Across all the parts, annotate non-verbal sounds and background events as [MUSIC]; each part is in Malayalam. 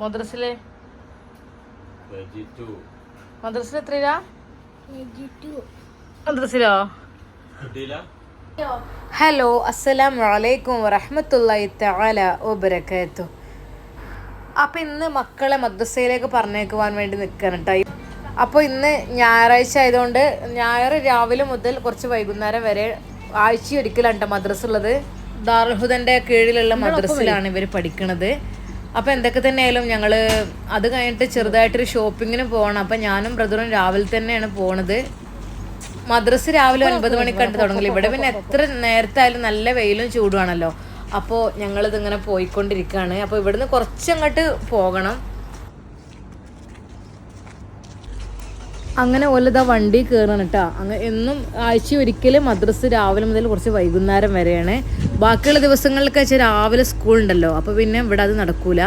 മദ്രസിൽ? മദ്രസിൽ എത്രയിലാ? മദ്രസിലോ? ഹലോ അസ്സലാം വലൈക്കും വറഹമത്തല്ലാഹി തആല വബറകാത്തു അപ്പം ഇന്ന് മക്കളെ മദ്രസയിലേക്ക് പറഞ്ഞേക്കുവാൻ വേണ്ടി നിൽക്കണം കേട്ടോ അപ്പോൾ ഇന്ന് ഞായറാഴ്ച ആയതുകൊണ്ട് ഞായർ രാവിലെ മുതൽ കുറച്ച് വൈകുന്നേരം വരെ ആഴ്ച ഒരിക്കലാണ് കേട്ടോ മദ്രസ ഉള്ളത് ദാർഹുദന്റെ കീഴിലുള്ള മദ്രസയിലാണ് ഇവർ പഠിക്കണത്. അപ്പോൾ എന്തൊക്കെ തന്നെയായാലും ഞങ്ങൾ അത് കഴിഞ്ഞിട്ട് ചെറുതായിട്ടൊരു ഷോപ്പിങ്ങിന് പോകണം അപ്പം ഞാനും ബ്രദറും രാവിലെ തന്നെയാണ് പോണത്. മദ്രസ് രാവിലെ ഒൻപത് മണിക്ക് തുടങ്ങി തുടങ്ങില്ല ഇവിടെ പിന്നെ എത്ര നേരത്തെ ആയാലും നല്ല വെയിലും ചൂടുവാണല്ലോ. അപ്പോൾ ഞങ്ങളിത് ഇങ്ങനെ പോയിക്കൊണ്ടിരിക്കുകയാണ് അപ്പോൾ ഇവിടുന്ന് കുറച്ചങ്ങോട്ട് പോകണം. അങ്ങനെ ഓലതാ വണ്ടി കയറണം കേട്ടോ അങ്ങനെ എന്നും ആഴ്ച ഒരിക്കലും മദ്രസ് രാവിലെ മുതൽ കുറച്ച് വൈകുന്നേരം വരെയാണ്. ബാക്കിയുള്ള ദിവസങ്ങളിലൊക്കെ വെച്ചാൽ രാവിലെ സ്കൂൾ ഉണ്ടല്ലോ അപ്പോൾ പിന്നെ ഇവിടെ അത് നടക്കൂല.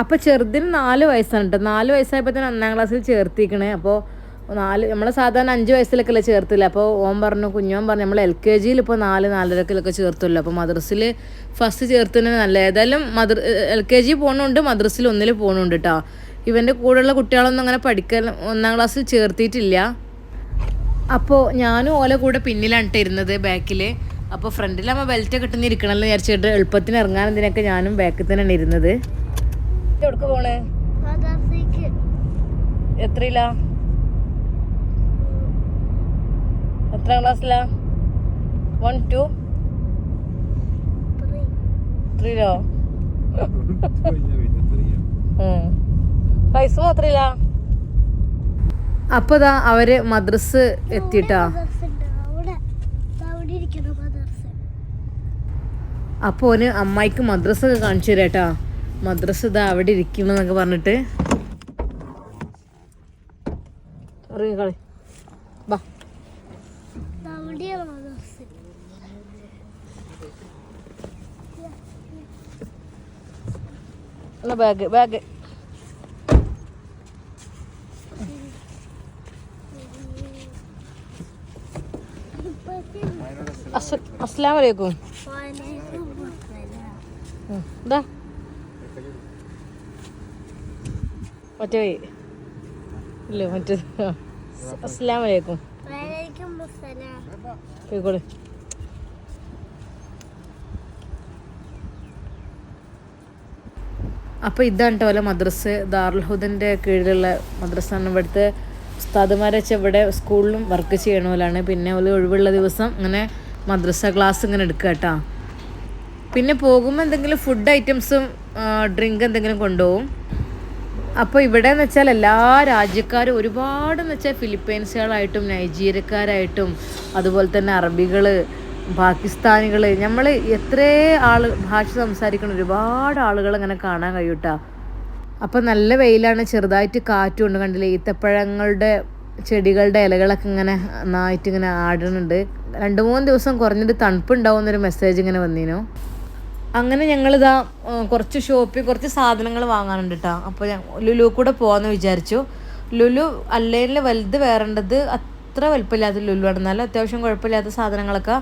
അപ്പോൾ ചെറുതിന് നാല് വയസ്സാണ് കേട്ടോ നാല് വയസ്സായപ്പോൾ തന്നെ ഒന്നാം ക്ലാസ്സിൽ ചേർത്തിക്കണേ. അപ്പോൾ നാല് നമ്മളെ സാധാരണ അഞ്ച് വയസ്സിലൊക്കെ അല്ലേ ചേർത്തില്ല? അപ്പോൾ ഓൻ പറഞ്ഞു കുഞ്ഞോൻ പറഞ്ഞു നമ്മൾ എൽ കെ ജിയിൽ ഇപ്പോൾ നാല് നാലരക്കിലൊക്കെ ചേർത്തുള്ളൂ. അപ്പോൾ മദ്രസിൽ ഫസ്റ്റ് ചേർത്തുന്നത് നല്ല ഏതായാലും മദ്ര എൽ കെ ജി പോകണുണ്ട് മദ്രസിൽ ഒന്നിൽ പോകണുണ്ട് കേട്ടോ ഇവന്റെ കൂടെയുള്ള കുട്ടികളൊന്നും അങ്ങനെ പഠിക്കാൻ ഒന്നാം ക്ലാസ്സിൽ ചേർത്തിയിട്ടില്ല. അപ്പോൾ ഞാനും ഓല കൂടെ പിന്നിലാണ് ഇരുന്നത് ബാക്കിൽ അപ്പോൾ ഫ്രണ്ടിലാകുമ്പോൾ ബെൽറ്റ് കിട്ടുന്ന ഇരിക്കണമെന്ന് വിചാരിച്ചിട്ട് എളുപ്പത്തിന് ഇറങ്ങാൻ ഇതിനൊക്കെ ഞാനും ബാക്കിൽ തന്നെയാണ് ഇരുന്നത്. എവിടേക്ക് പോണേ? എത്രയിലാ? എത്ര ക്ലാസ്സിലാ? വൺ ടു ത്രീയിലോ പൈസ മാത്രമില്ല അപ്പൊ ദാ അവർ മദ്രസ് എത്തിട്ടാ അപ്പൊ ഓന് അമ്മായിക്ക് മദ്രസ ഒക്കെ കാണിച്ചു തരാട്ടാ മദ്രസ ഇതാ അവിടെ ഇരിക്കണെന്നൊക്കെ പറഞ്ഞിട്ട്. ഇറങ്ങി കളി. എന്നാ ബാഗ് ബാഗ് അസ്സലാം വലൈക്കും ഇതാ മറ്റേ ഇല്ല മറ്റേ അസ്സലാം വലൈക്കും പോയിക്കോളെ. അപ്പോൾ ഇതാണ് കേട്ടോ അല്ല മദ്രസ്. ദാറുൽഹുദന്റെ കീഴിലുള്ള മദ്രസാണ് ഇവിടുത്തെ. ഉസ്താദുമാരെ വെച്ച് ഇവിടെ സ്കൂളിലും വർക്ക് ചെയ്യണ പോലാണ് പിന്നെ ഒരു ഒഴിവുള്ള ദിവസം ഇങ്ങനെ മദ്രസ ക്ലാസ് ഇങ്ങനെ എടുക്കുക കേട്ടോ പിന്നെ പോകുമ്പോൾ എന്തെങ്കിലും ഫുഡ് ഐറ്റംസും ഡ്രിങ്ക് എന്തെങ്കിലും കൊണ്ടുപോകും അപ്പോൾ ഇവിടെ എന്ന് വെച്ചാൽ എല്ലാ രാജ്യക്കാരും ഒരുപാട് എന്ന് വെച്ചാൽ ഫിലിപ്പൈൻസുകളായിട്ടും നൈജീരിയക്കാരായിട്ടും അതുപോലെ തന്നെ അറബികൾ പാകിസ്ഥാനികൾ നമ്മൾ എത്ര ആൾ ഭാഷ സംസാരിക്കുന്ന ഒരുപാട് ആളുകൾ അങ്ങനെ കാണാൻ കഴിയൂട്ടാ. അപ്പോൾ നല്ല വെയിലാണ് ചെറുതായിട്ട് കാറ്റും ഉണ്ട് കണ്ടില്ലേ ഈത്തപ്പഴങ്ങളുടെ ചെടികളുടെ ഇലകളൊക്കെ ഇങ്ങനെ നന്നായിട്ട് ഇങ്ങനെ ആടുന്നുണ്ട്. രണ്ട് മൂന്ന് ദിവസം കുറഞ്ഞൊരു തണുപ്പുണ്ടാവും എന്നൊരു മെസ്സേജ് ഇങ്ങനെ വന്നീനു. അങ്ങനെ ഞങ്ങളിതാ കുറച്ച് ഷോപ്പിൽ കുറച്ച് സാധനങ്ങൾ വാങ്ങാനുണ്ട് കേട്ടോ അപ്പോൾ ഞാൻ ലുലു കൂടെ പോകാമെന്ന് വിചാരിച്ചു. ലുലു അല്ലേലിൽ വലുത് വേറേണ്ടത് അത്ര വലുപ്പമില്ലാത്ത ലുലു ആണ് എന്നാലും അത്യാവശ്യം കുഴപ്പമില്ലാത്ത സാധനങ്ങളൊക്കെ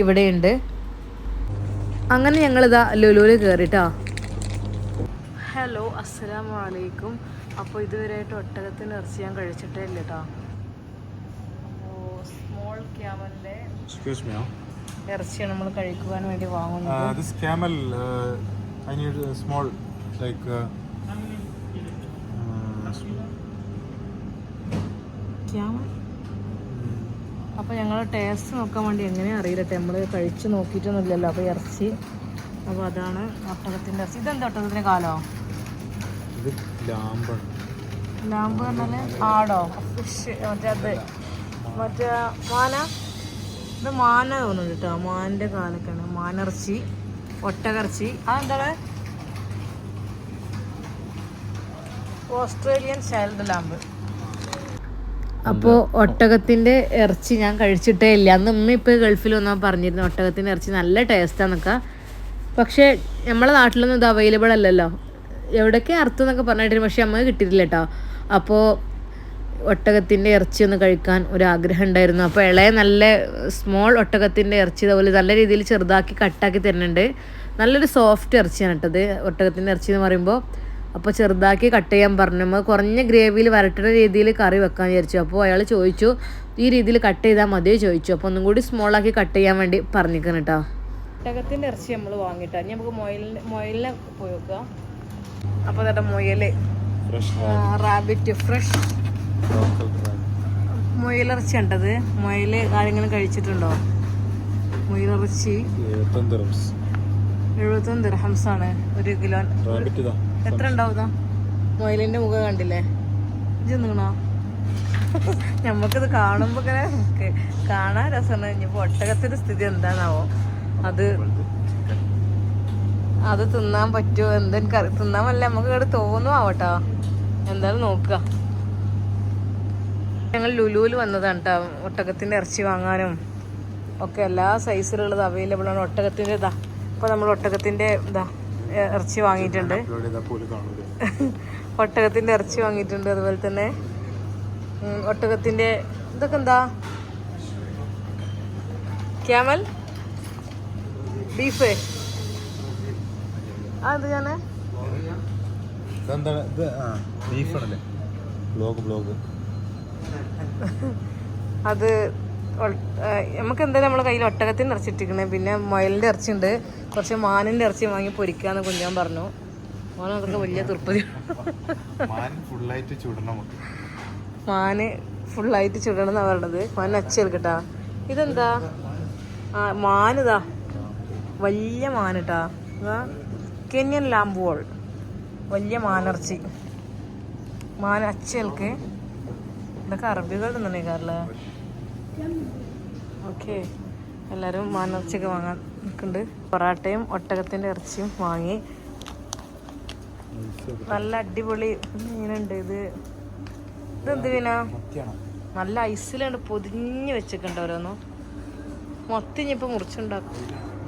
ഇവിടെയുണ്ട്. അങ്ങനെ ഞങ്ങളിതാ ലുലുവിൽ കയറിട്ടോ ഹലോ അസ്സലാമു അലൈക്കും അപ്പോൾ ഇതുവരെയായിട്ട് ഒട്ടകത്തിന് ഇറച്ചി ഞാൻ കഴിച്ചിട്ടേ ഇല്ല കേട്ടോ സ്മോൾ ക്യാമലിന്റെ ഇറച്ചിയാണ് നമ്മൾ കഴിക്കുവാൻ വേണ്ടി വാങ്ങുന്നത്. Uh, this I like. Uh, uh, അപ്പോൾ ഞങ്ങൾ ടേസ്റ്റ് നോക്കാൻ വേണ്ടി എങ്ങനെയാ അറിയില്ല നമ്മൾ കഴിച്ച് നോക്കിയിട്ടൊന്നുമില്ലല്ലോ. അപ്പോൾ ഇറച്ചി അപ്പോൾ അതാണ് ഒട്ടകത്തിന്റെ ഇറച്ചി. ഇതെന്താ ഒട്ടകത്തിന്റെ കാലോ? ഇത് ലാമ്പാണ് ലാമ്പ് പറഞ്ഞാൽ ആടോ? ഫിഷ്. മറ്റേ അത്. മറ്റേ മാന ഇത് മാന തോന്നുന്നു കേട്ടോ. മാനിന്റെ കാലൊക്കെയാണ് മാനിറച്ചി ഒട്ടകറച്ചി. അതെന്താണ്? Australian salad lamb. അപ്പോൾ ഒട്ടകത്തിന്റെ ഇറച്ചി ഞാൻ കഴിച്ചിട്ടേ ഇല്ല. അന്ന് ഉമ്മ ഇപ്പോൾ ഗൾഫിൽ വന്നാൽ പറഞ്ഞിരുന്നു ഒട്ടകത്തിന്റെ ഇറച്ചി നല്ല ടേസ്റ്റാന്നൊക്കെ പക്ഷേ നമ്മളെ നാട്ടിലൊന്നും ഇത് അവൈലബിൾ അല്ലല്ലോ. എവിടെയൊക്കെ അർത്ഥം എന്നൊക്കെ പറഞ്ഞിട്ടിരുന്നു പക്ഷേ നമുക്ക് കിട്ടിയിട്ടില്ല കേട്ടോ. അപ്പോൾ ഒട്ടകത്തിന്റെ ഇറച്ചി ഒന്ന് കഴിക്കാൻ ഒരു ആഗ്രഹം ഉണ്ടായിരുന്നു അപ്പോൾ ഇളയ നല്ല സ്മോൾ ഒട്ടകത്തിന്റെ ഇറച്ചി അതുപോലെ നല്ല രീതിയിൽ ചെറുതാക്കി കട്ടാക്കി തരുന്നുണ്ട്. നല്ലൊരു സോഫ്റ്റ് ഇറച്ചിയാണ് കേട്ടത് ഒട്ടകത്തിന്റെ ഇറച്ചി എന്ന് പറയുമ്പോൾ. അപ്പോൾ ചെറുതാക്കി കട്ട് ചെയ്യാൻ പറഞ്ഞു. നമ്മൾ കുറഞ്ഞ ഗ്രേവിയിൽ വരട്ടുന്ന രീതിയിൽ കറി വെക്കാൻ വിചാരിച്ചു. അപ്പോൾ അയാൾ ചോദിച്ചു ഈ രീതിയിൽ കട്ട് ചെയ്താൽ മതിയോ? ചോദിച്ചു. അപ്പോൾ ഒന്നും കൂടി സ്മോളാക്കി കട്ട് ചെയ്യാൻ വേണ്ടി പറഞ്ഞിരിക്കണം കേട്ടോ. ഒട്ടകത്തിന്റെ ഇറച്ചി നമ്മൾ വാങ്ങിയിട്ടാണ് ഇനി നമുക്ക് മൊയലിന് മൊയലിനെ പോയി വെക്കുക അപ്പോൾ ചേട്ടാ മുയൽ ഫ്രഷ് റാബിറ്റ് ഫ്രഷ് മുയലിറച്ചി ഉണ്ടത് മുയൽ ആരെങ്കിലും കഴിച്ചിട്ടുണ്ടോ? മുയലിറച്ചി. എഴുപത്തൊന്ന് ദിർഹംസ് ആണ്. ഒരു കിലോ. എത്ര ഉണ്ടാവും മുയലിന്റെ മുഖം കണ്ടില്ലേ? ഇത് നിങ്ങണോ ഞമ്മക്കിത് കാണുമ്പോ ഇങ്ങനെ കാണാൻ രസമാണ്. ഇനിയിപ്പോ ഒട്ടകത്തിന്റെ സ്ഥിതി എന്താണാവോ? അത് അത് തിന്നാൻ പറ്റുമോ എന്തെനിക്ക് തിന്നാൻ വല്ല നമുക്ക് ഇവിടെ തോന്നും ആവട്ടോ എന്തായാലും നോക്കുക. ഞങ്ങൾ ലുലുവിൽ വന്നതാണ് കേട്ടോ ഒട്ടകത്തിന്റെ ഇറച്ചി വാങ്ങാനും ഒക്കെ എല്ലാ സൈസിലുള്ളത് അവൈലബിൾ ആണ്. ഒട്ടകത്തിന്റെ ഇതാ. ഇപ്പം നമ്മൾ ഒട്ടകത്തിന്റെ ഇതാ ഇറച്ചി വാങ്ങിയിട്ടുണ്ട്. [LAUGHS] ഒട്ടകത്തിന്റെ ഇറച്ചി വാങ്ങിയിട്ടുണ്ട് അതുപോലെ തന്നെ ഒട്ടകത്തിന്റെ ഇതൊക്കെ എന്താ? ക്യാമൽ? ബീഫ്? ആ ഇത് ഞാൻ ബ്ലോഗ് ബ്ലോഗ്. അത് നമുക്ക് എന്തായാലും നമ്മളെ കയ്യിൽ ഒട്ടകത്തിന്റെ ഇറച്ചി ഇട്ടിരിക്കണേ പിന്നെ മുയലിന്റെ ഇറച്ചി ഉണ്ട് കുറച്ച് മാനിന്റെ ഇറച്ചി വാങ്ങി പൊരിക്കാന്ന് കുഞ്ഞാൻ പറഞ്ഞു. മോനെ അതൊക്കെ വലിയ തൃപ്പതി നമുക്ക് മാന് ഫുള്ളായിട്ട് ചുടണം എന്നാ പറയണത്. മാൻ കേട്ടാ ഇതെന്താ? ആ മാനിതാ. വലിയ മാനിട്ടാ. കെന്യൻ ലാംബുവോൾ. വലിയ മാനിറച്ചി. മാൻ അച്ചൽക്ക് ഇതൊക്കെ അറബികൾ കാറിൽ ഓക്കെ. എല്ലാവരും മാനിറച്ചിയൊക്കെ വാങ്ങാൻ നിൽക്കുന്നുണ്ട്. പൊറാട്ടയും ഒട്ടകത്തിന്റെ ഇറച്ചിയും വാങ്ങി. നല്ല അടിപൊളി മീനുണ്ട് ഇത്. ഇതെന്ത് മീനാ? നല്ല ഐസിലാണ് പൊതിഞ്ഞ് വെച്ചിട്ടുണ്ട് ഓരോന്നും. മൊത്തം ഇനിയിപ്പോൾ മുറിച്ചുണ്ടാക്കും.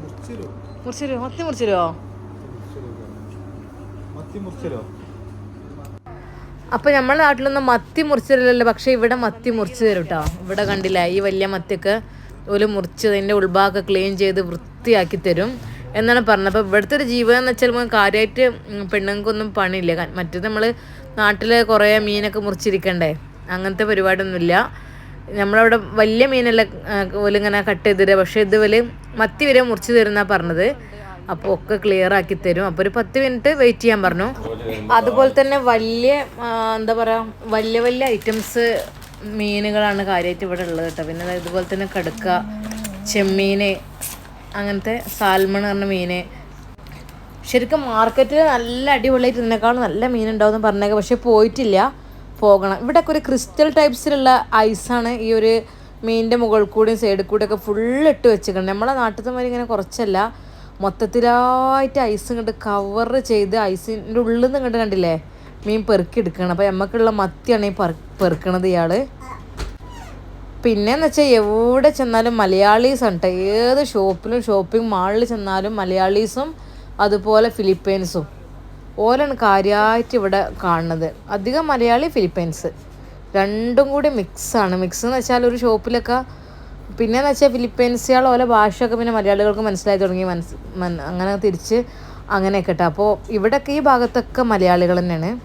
മുറിച്ചരോ മുറിച്ചിരോ മത്തി മുറിച്ചിരോ മത്തി മുറിച്ചരോ അപ്പൊ നമ്മളെ നാട്ടിലൊന്നും മത്തി മുറിച്ചില്ലല്ലോ പക്ഷെ ഇവിടെ മത്തി മുറിച്ച് തരും കേട്ടോ ഇവിടെ കണ്ടില്ല ഈ വലിയ മത്തിയൊക്കെ ഒരു മുറിച്ച് അതിന്റെ ഉൾഭാഗമൊക്കെ ക്ലീൻ ചെയ്ത് വൃത്തിയാക്കി തരും. എന്നാണ് പറഞ്ഞത്. അപ്പോൾ ഇവിടുത്തെ ഒരു ജീവിതം എന്ന് വെച്ചാൽ കാര്യമായിട്ട് പെണ്ണുങ്ങൾക്കൊന്നും പണിയില്ല. മറ്റേ മറ്റേത് നമ്മൾ നാട്ടിൽ കുറേ മീനൊക്കെ മുറിച്ചിരിക്കണ്ടേ? അങ്ങനത്തെ പരിപാടിയൊന്നുമില്ല. നമ്മളവിടെ വലിയ മീനല്ല ഓലിങ്ങനെ കട്ട് ചെയ്തിട്ട് പക്ഷെ പക്ഷേ ഇത് മത്തി വരെ മുറിച്ച് തരുന്നാ പറഞ്ഞത്. അപ്പോൾ ഒക്കെ ക്ലിയർ ആക്കി തരും. അപ്പോൾ ഒരു പത്ത് മിനിറ്റ് വെയിറ്റ് ചെയ്യാൻ പറഞ്ഞു. അതുപോലെ തന്നെ വലിയ എന്താ പറയാ വലിയ വലിയ ഐറ്റംസ് മീനുകളാണ് കാര്യമായിട്ട് ഇവിടെ ഉള്ളത് കേട്ടോ. പിന്നെ ഇതുപോലെ തന്നെ കടുക്ക ചെമ്മീന് അങ്ങനത്തെ സാൽമൺ പറഞ്ഞ മീന്. ശരിക്കും മാർക്കറ്റിൽ നല്ല അടിപൊളിയായിട്ട് ഇതിനേക്കാളും നല്ല മീൻ ഉണ്ടാവും പറഞ്ഞേക്കാം. പക്ഷെ പോയിട്ടില്ല. പോകണം. ഇവിടെയൊക്കെ ഒരു ക്രിസ്റ്റൽ ടൈപ്സിലുള്ള ഐസാണ് ഈ ഒരു മീനിന്റെ മുകളിൽ കൂടിയും സൈഡിൽ കൂടിയും ഒക്കെ ഫുള്ള് ഇട്ട് വെച്ചിട്ടുണ്ട് നമ്മളെ നാട്ടിൽ നിന്ന് ഇങ്ങനെ കുറച്ചല്ല. മൊത്തത്തിലായിട്ട് ഐസ് ഇങ്ങോട്ട് കവർ ചെയ്ത് ഐസിന്റെ ഉള്ളിൽ നിന്ന് ഇങ്ങോട്ട് കണ്ടില്ലേ? മീൻ പെറുക്കി എടുക്കണം. അപ്പോൾ നമുക്കുള്ള മത്തിയാണ് ഈ പെറു പെറുക്കണത് ഇയാൾ പിന്നെയെന്ന് വെച്ചാൽ എവിടെ ചെന്നാലും മലയാളീസ് ഉണ്ട് ഏത് ഷോപ്പിലും ഷോപ്പിംഗ് മാളിൽ ചെന്നാലും മലയാളീസും അതുപോലെ ഫിലിപ്പൈൻസും. ഓലാണ് കാര്യമായിട്ട് ഇവിടെ കാണുന്നത്. അധികം മലയാളി ഫിലിപ്പൈൻസ്. രണ്ടും കൂടി മിക്സാണ് മിക്സ് എന്ന് വെച്ചാൽ ഒരു ഷോപ്പിലൊക്കെ പിന്നെന്ന് വെച്ചാൽ ഫിലിപ്പീൻസുകൾ ഓരോ ഭാഷയൊക്കെ പിന്നെ മലയാളികൾക്ക് മനസ്സിലായി തുടങ്ങി മനസ് മൻ- അങ്ങനെ തിരിച്ച് അങ്ങനെയൊക്കെ കേട്ടോ. അപ്പോൾ ഇവിടെയൊക്കെ ഈ ഭാഗത്തൊക്കെ മലയാളികൾ തന്നെയാണ്.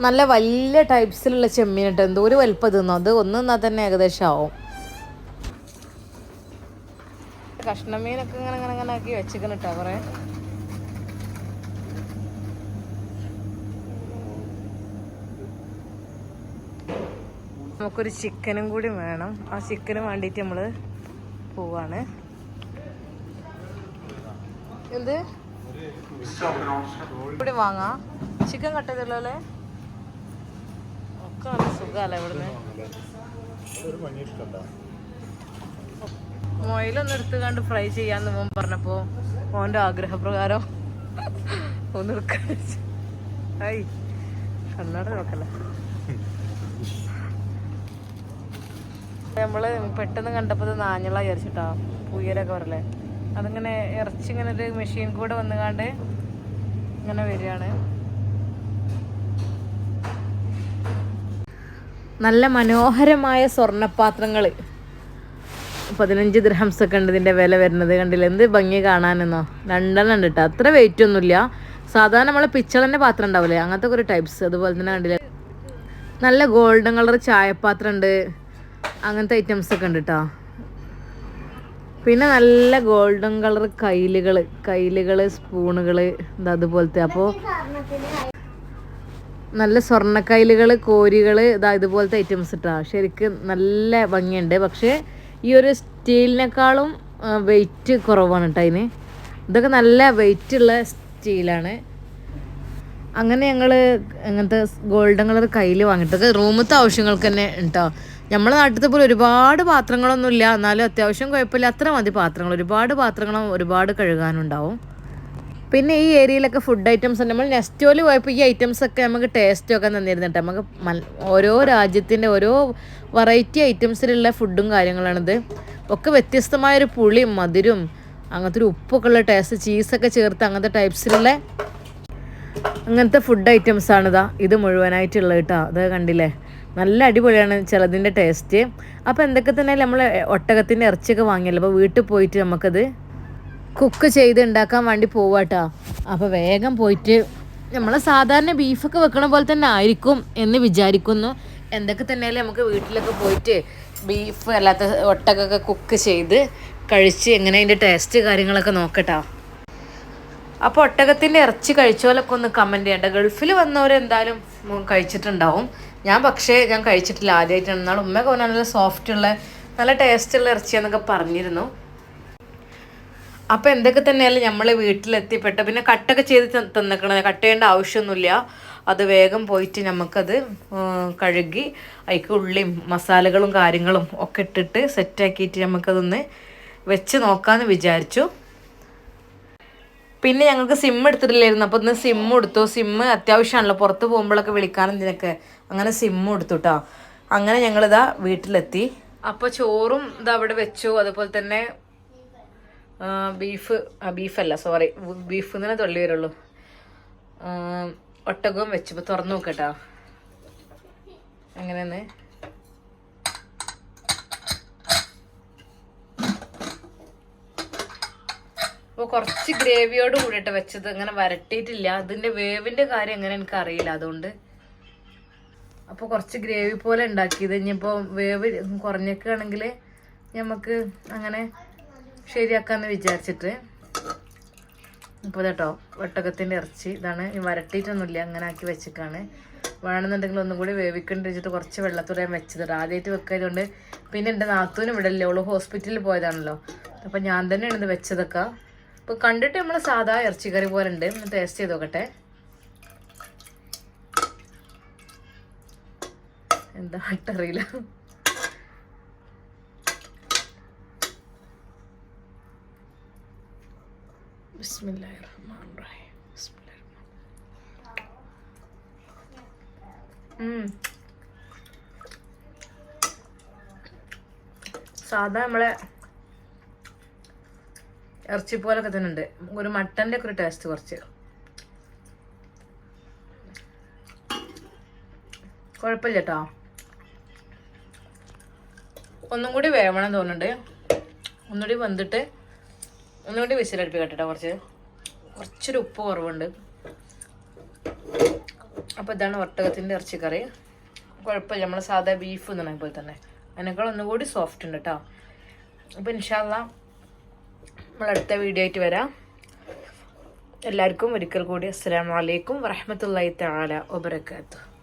നല്ല വലിയ ടൈപ്സിലുള്ള ചെമ്മീൻ കേട്ടോ. എന്തോ ഒരു വലുപ്പം തിന്നോ. അത് ഒന്ന് നിന്നാൽ തന്നെ ഏകദേശം ആവും. കഷ്ണമീനൊക്കെ ഇങ്ങനെ ഇങ്ങനെ ഇങ്ങനെ ആക്കി വെച്ചിരിക്കണം കേട്ടോ കുറേ. നമുക്കൊരു ചിക്കനും കൂടി വേണം. ആ ചിക്കന് വേണ്ടിയിട്ട് നമ്മൾ പോവാണ്. എന്ത്? ഇവിടെ വാങ്ങാം. ചിക്കൻ കട്ടതല്ലോ അല്ലേ? ഒക്കെ നല്ല സുഖമല്ലേ ഇവിടുന്ന്? മൊയിലൊന്ന് എടുത്ത് കണ്ട് ഫ്രൈ ചെയ്യാന്ന് മോൻ പറഞ്ഞപ്പോ മോന്റെ ആഗ്രഹപ്രകാരം ഒന്ന് എടുക്കാൻ വെച്ചു. ഐ കണ്ണാട നോക്കല്ല നമ്മൾ പെട്ടെന്ന് കണ്ടപ്പോ ഇത് നാഞ്ഞള വിചാരിച്ചിട്ടാ പുയലൊക്കെ പറയലേ അതിങ്ങനെ ഇറച്ചി ഇങ്ങനെ ഒരു മെഷീൻ കൂടെ വന്നുകാണ്ട് ഇങ്ങനെ വരികയാണ്. നല്ല മനോഹരമായ സ്വർണപാത്രങ്ങൾ പതിനഞ്ച് ദിർഹംസ് ഒക്കെ ഉണ്ട് ഇതിന്റെ വില വരുന്നത് കണ്ടില്ല? എന്ത് ഭംഗി കാണാനെന്നോ? രണ്ടെണ്ണം ഉണ്ട് കേട്ടോ അത്ര വെയിറ്റ് ഒന്നുമില്ല. സാധാരണ നമ്മളെ പിച്ചളന്റെ പാത്രം ഉണ്ടാവില്ലേ? അങ്ങനത്തെ ഒരു ടൈപ്സ് അതുപോലെ തന്നെ കണ്ടില്ല? നല്ല ഗോൾഡൻ കളർ ചായപാത്രം ഉണ്ട്. അങ്ങനത്തെ ഐറ്റംസ് ഒക്കെ ഉണ്ട് കേട്ടോ പിന്നെ നല്ല ഗോൾഡൻ കളർ കയ്യിലുകൾ കയ്യിലുകൾ സ്പൂണുകൾ അതുപോലത്തെ. അപ്പോൾ നല്ല സ്വർണക്കൈലുകൾ കോരികൾ ഇതാ ഇതുപോലത്തെ ഐറ്റംസ് ഇട്ടാ ശരിക്കും നല്ല ഭംഗിയുണ്ട്. പക്ഷേ ഈ ഒരു സ്റ്റീലിനേക്കാളും വെയിറ്റ് കുറവാണ് കേട്ടോ അതിന് ഇതൊക്കെ നല്ല വെയിറ്റ് ഉള്ള സ്റ്റീലാണ്. അങ്ങനെ ഞങ്ങൾ അങ്ങനത്തെ ഗോൾഡൻ കളർ കയ്യിൽ വാങ്ങിയിട്ടൊക്കെ റൂമത്തെ ആവശ്യങ്ങൾക്ക് തന്നെ കേട്ടോ നമ്മളെ നാട്ടിലത്തെ പോലെ ഒരുപാട് പാത്രങ്ങളൊന്നും ഇല്ല. എന്നാലും അത്യാവശ്യം കുഴപ്പമില്ല. അത്ര മതി പാത്രങ്ങൾ. ഒരുപാട് പാത്രങ്ങളും ഒരുപാട് കഴുകാനുണ്ടാവും. പിന്നെ ഈ ഏരിയയിലൊക്കെ ഫുഡ് ഐറ്റംസ് നമ്മൾ നെസ്റ്റോയിൽ പോയപ്പോൾ ഈ ഐറ്റംസ് ഒക്കെ നമുക്ക് ടേസ്റ്റ് ഒക്കെ തന്നിരുന്നിട്ട് നമുക്ക് ഓരോ രാജ്യത്തിന്റെ ഓരോ വെറൈറ്റി ഐറ്റംസിലുള്ള ഫുഡും കാര്യങ്ങളാണിത്. ഒക്കെ വ്യത്യസ്തമായൊരു പുളിയും മധുരവും അങ്ങനത്തെ ഒരു ഉപ്പൊക്കെ ഉള്ള ടേസ്റ്റ് ചീസൊക്കെ ചേർത്ത് അങ്ങനത്തെ ടൈപ്സിലുള്ള അങ്ങനത്തെ ഫുഡ് ഐറ്റംസ് ആണിതാ ഇത് മുഴുവനായിട്ടുള്ളത് കേട്ടോ. അത് കണ്ടില്ലേ? നല്ല അടിപൊളിയാണ് ചിലതിന്റെ ടേസ്റ്റ് അപ്പോൾ എന്തൊക്കെ തന്നെ നമ്മൾ ഒട്ടകത്തിന്റെ ഇറച്ചിയൊക്കെ വാങ്ങിയല്ലോ അപ്പോൾ വീട്ടിൽ പോയിട്ട് നമുക്കത് കുക്ക് ചെയ്ത് ഉണ്ടാക്കാൻ വേണ്ടി പോവാട്ടോ അപ്പോൾ വേഗം പോയിട്ട് നമ്മൾ സാധാരണ ബീഫൊക്കെ വെക്കണ പോലെ തന്നെ ആയിരിക്കും എന്ന് വിചാരിക്കുന്നു. എന്തൊക്കെ തന്നെയാലും നമുക്ക് വീട്ടിലൊക്കെ പോയിട്ട് ബീഫ് അല്ലാത്ത ഒട്ടകൊക്കെ കുക്ക് ചെയ്ത് കഴിച്ച് എങ്ങനെ അതിന്റെ ടേസ്റ്റ് കാര്യങ്ങളൊക്കെ നോക്കട്ടോ. അപ്പോൾ ഒട്ടകത്തിന്റെ ഇറച്ചി കഴിച്ചോലൊക്കെ ഒന്ന് കമന്റ് ചെയ്യണ്ട. ഗൾഫിൽ വന്നവരെന്തായാലും കഴിച്ചിട്ടുണ്ടാവും. ഞാൻ പക്ഷേ ഞാൻ കഴിച്ചിട്ടില്ല ആദ്യമായിട്ടാണ് എന്നാൽ ഉമ്മയൊക്കെ പറഞ്ഞാൽ നല്ല സോഫ്റ്റ് ഉള്ള നല്ല ടേസ്റ്റ് ഉള്ള ഇറച്ചിയാന്നൊക്കെ പറഞ്ഞിരുന്നു. അപ്പോൾ എന്തൊക്കെ തന്നെയാലും നമ്മൾ വീട്ടിലെത്തിപ്പെട്ട പിന്നെ കട്ടൊക്കെ ചെയ്ത് തന്നേക്കണത് കട്ട് ചെയ്യേണ്ട ആവശ്യമൊന്നുമില്ല. അത് വേഗം പോയിട്ട് നമുക്കത് കഴുകി അതിക്ക് ഉള്ളിയും മസാലകളും കാര്യങ്ങളും ഒക്കെ ഇട്ടിട്ട് സെറ്റാക്കിയിട്ട് നമുക്കതൊന്ന് വെച്ച് നോക്കാമെന്ന് വിചാരിച്ചു. പിന്നെ ഞങ്ങൾക്ക് സിം എടുത്തിട്ടില്ലായിരുന്നു. അപ്പോൾ ഇന്ന് സിം എടുത്തു സിം അത്യാവശ്യമാണല്ലോ. പുറത്ത് പോകുമ്പോഴൊക്കെ വിളിക്കാനും ഇതിനൊക്കെ അങ്ങനെ സിം എടുത്തു കേട്ടോ അങ്ങനെ ഞങ്ങളിതാ വീട്ടിലെത്തി. അപ്പോൾ ചോറും ഇത് അവിടെ വെച്ചു. അതുപോലെ തന്നെ ബീഫ് ബീഫല്ല സോറി ബീഫ് തന്നെ തൊള്ളി വരുള്ളൂ. ഒട്ടകവും വെച്ചു. ഇപ്പോൾ തുറന്നു നോക്കട്ടോ എങ്ങനെയെന്ന്? അപ്പോൾ കുറച്ച് ഗ്രേവിയോട് കൂടിയിട്ട് വെച്ചത് അങ്ങനെ വരട്ടിയിട്ടില്ല. അതിന്റെ വേവിന്റെ കാര്യം എങ്ങനെ എനിക്ക് അറിയില്ല അതുകൊണ്ട്. അപ്പോൾ കുറച്ച് ഗ്രേവി പോലെ ഉണ്ടാക്കിയത്. ഇനിയിപ്പോൾ വേവ് കുറഞ്ഞൊക്കെയാണെങ്കിൽ നമുക്ക് അങ്ങനെ ശരിയാക്കാമെന്ന് വിചാരിച്ചിട്ട്. ഇപ്പോൾ കേട്ടോ ഒട്ടകത്തിന്റെ ഇറച്ചി ഇതാണ്. വരട്ടിയിട്ടൊന്നുമില്ല അങ്ങനെ ആക്കി വെച്ചിട്ടാണ്. വേണമെന്നുണ്ടെങ്കിൽ ഒന്നും കൂടി വേവിക്കേണ്ടി വെച്ചിട്ട് കുറച്ച് വെള്ളത്തോടെ ഞാൻ വെച്ചത്. ആദ്യമായിട്ട് വെക്കായതുകൊണ്ട് പിന്നെ എന്റെ നാത്തൂനും ഇവിടെ ഇല്ലേ ഓൾ ഹോസ്പിറ്റലിൽ പോയതാണല്ലോ. അപ്പം ഞാൻ തന്നെയാണ് ഇത് വെച്ചതൊക്കെ. ഇപ്പോൾ കണ്ടിട്ട് നമ്മൾ സാധാ ഇറച്ചിക്കറി പോലെ ഉണ്ട്. ഒന്ന് ടേസ്റ്റ് ചെയ്ത് നോക്കട്ടെ. എന്താ അറിയില്ല ബിസ്മില്ലാഹി റഹീം ബിസ്മില്ലാഹി. സാധാ നമ്മളെ ഇറച്ചി പോലൊക്കെ തന്നെ ഉണ്ട് ഒരു മട്ടന്റെ ഒക്കെ ഒരു ടേസ്റ്റ് കുറച്ച്. കുഴപ്പമില്ല കേട്ടോ ഒന്നും കൂടി വേവണം തോന്നുന്നുണ്ട്. ഒന്നുകൂടി വന്നിട്ട് ഒന്നുകൂടി വിസിലടുപ്പിക്കട്ടെ കേട്ടോ കുറച്ച്. കുറച്ചൊരു ഉപ്പ് കുറവുണ്ട്. അപ്പോൾ ഇതാണ് ഒട്ടകത്തിന്റെ ഇറച്ചിക്കറി. കുഴപ്പമില്ല. നമ്മൾ സാധാ ബീഫ് എന്നാണ് പോലെ തന്നെ. അതിനേക്കാൾ ഒന്നുകൂടി സോഫ്റ്റ് ഉണ്ട് കേട്ടോ അപ്പോൾ ഇൻഷാല്ല നമ്മൾ അടുത്ത വീഡിയോ ആയിട്ട് വരാം. എല്ലാവർക്കും ഒരിക്കൽ കൂടി അസ്സാം വലൈക്കും വറഹമത്തല്ലാ തആല വബറകാതുഹു.